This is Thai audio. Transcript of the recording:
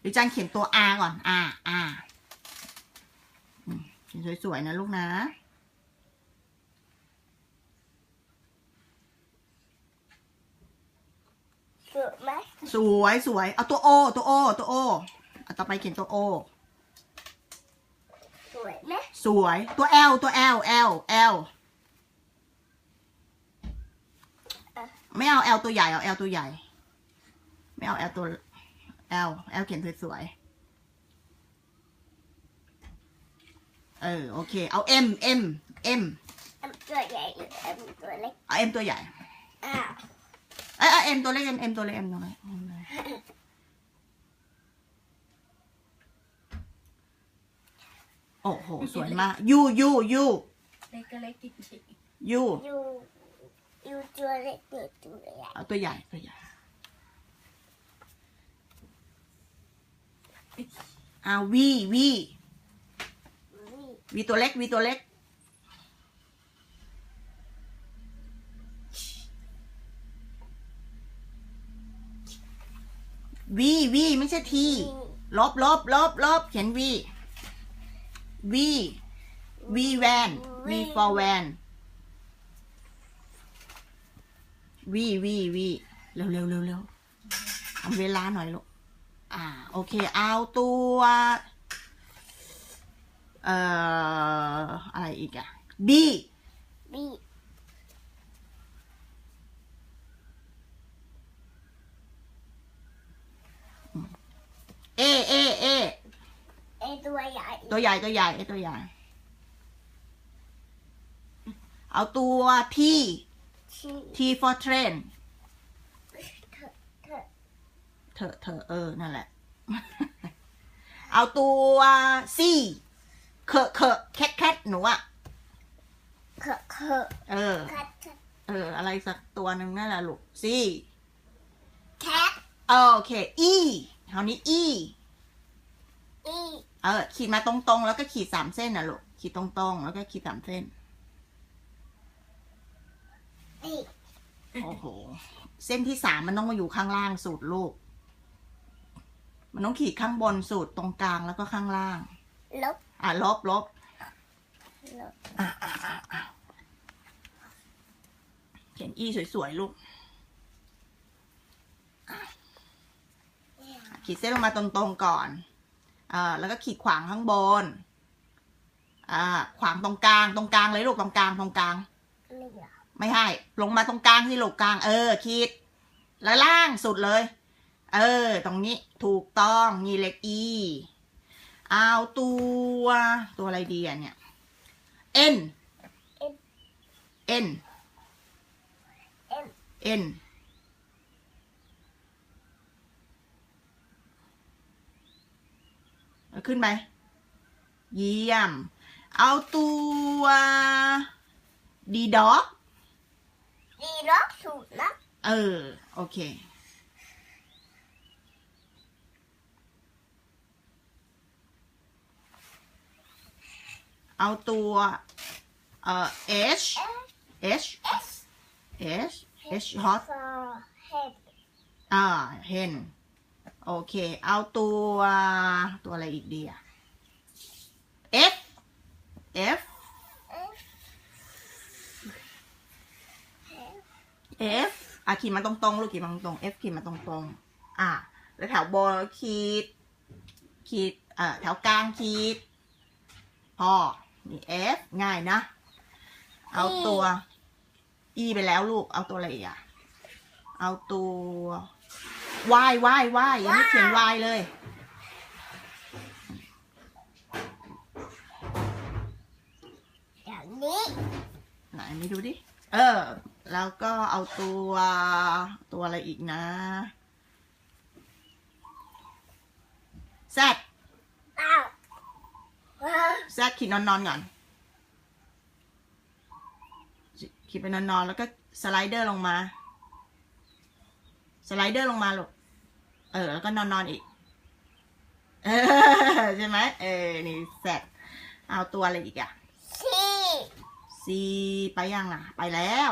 เดี๋ยวจันเขียนตัว R ก่อน R R อืมเขียนสวยๆนะลูกนะ สวยไหมสวยสวยเอาตัว O ตัว O ตัว O เอาต่อไปเขียนตัว O สวยไหมสวยตัว L ตัว L L L ไม่เอา L ตัวใหญ่เอา L ตัวใหญ่ ไม่เอา L ตัว L L เขียนสวยๆเออโอเค เอา M M M เอ็มตัวใหญ่หรือเอ็มตัวเล็กเอา M ตัวใหญ่อ้าวเอ้ยเอา M ตัวเล็ก M M ตัวเล็ก M ตัวเล็ก M เลยโอ้โห สวยมาก U U U เล็กก็เล็กจริง U ยูยูตัวเล็กหรือตัวใหญ่เอาตัวใหญ่ตัวใหญ่ อาวีวีนี่วีตัวเล็กวีตัวเล็ก วีวีไม่ใช่ที ลบลบลบลบเขียนวีวีวีแวนวี for แวนวีวีวีเร็วเร็วเร็วเร็วทำเวลาหน่อยลูก อ่าโอเค เอาตัวเอ่ออะไรอีกอะบีบีเอเอเอเอตัวใหญ่ ตัวใหญ่ตัวใหญ่ไอตัวใหญ่ เอาตัวที่ที่ T for train เธอเธอเธอเธอเออ นั่นแหละ เอาตัว C เคอะเคอะแคทแคทหนูอะเคอะเคอะเออ คัดเออ อะไรสักตัวหนึ่งนั่นแหละลูก C แคทเออโอเค E คราวนี้ E อีเออ ขีดมาตรงๆ แล้วก็ขีดสามเส้นนะลูก ขีดตรงๆ แล้วก็ขีดสามเส้น อีโอ้โห เส้นที่สามมันต้องมาอยู่ข้างล่างสุดลูก มันต้องขีดข้างบนสุดตรงกลางแล้วก็ข้างล่าง ลบ อะลบลบลบอะอะอะอะเขียนอีสวยๆลูกอะขีดเส้นลงมาตรงๆก่อนอ่าแล้วก็ขีดขวางข้างบนอ่าขวางตรงกลางตรงกลางเลยลูกตรงกลางตรงกลางนี่เหรอไม่ให้ลงมาตรงกลางที่ลูกกลาง เออขีดแล้วล่างสุดเลย เออ ตรงนี้ถูกต้องนี่เล็กอีเอาตัว ตัวอะไรดีอะเนี่ย N N เอ็ม N เอาขึ้นไหมเยี่ยม เอาตัวดีด็อกดีล็อกสูตรนะเออ โอเค เอาตัวเอ่อ H H H H hot ฟอร์เฮดอ่าเห็นโอเค เอาตัวตัวอะไรอีกดีอะ F F F อะขีดมาตรงๆ ลูกขีดมาตรงๆ F ขีดมาตรงๆ อะแล้วแถวบนขีด ขีด เอ่อ แถวกลางขีด พอ นี่ F ง่ายนะ เอาตัว E ไปแล้วลูก เอาตัวอะไรอีกอะ เอาตัว Y Y Y ยังไม่เขียน Y เลย อย่างนี้ไหนไม่ดูดิ เออ แล้วก็เอาตัวตัวอะไรอีกนะ Z อ้า วว้าว Z ขีดนอนๆก่อน ขีดไปนอนๆแล้วก็สไลเดอร์ลงมา สไลเดอร์ลงมาลูก เออ แล้วก็นอนๆอีก เออ ใช่ไหม เออ นี่ Z เอาตัวอะไรอีกอะสี่ C ไปยังอะ ไปแล้ว